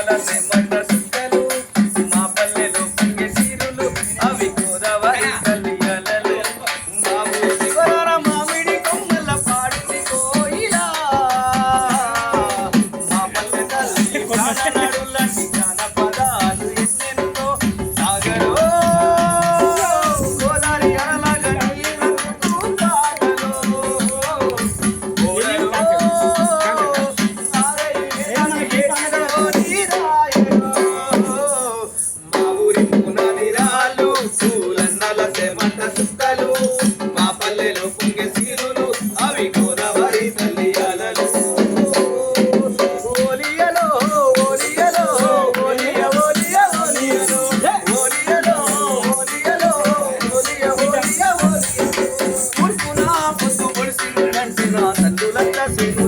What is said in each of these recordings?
అందాల మా పల్లెలో పొంగే సీరులు అవి గోదావరి తల్లి అలలు. ఓలియలో ఓలియలో ఓలియ ఓలియ ఓలియలో. ఓలియలో ఓలియలో ఓలియ ఓలియ ఓలియ ఉరుకున పొద్దు పొడిసినంటే నా తల్లులంతా సిరు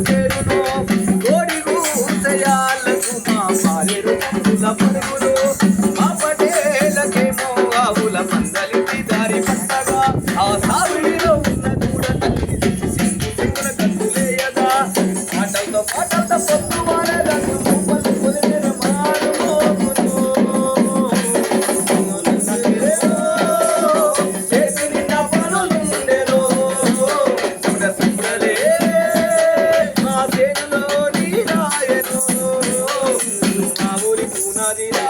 দিনে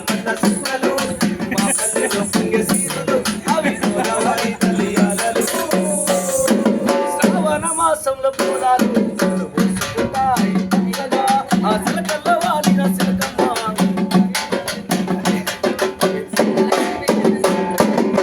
i'll do it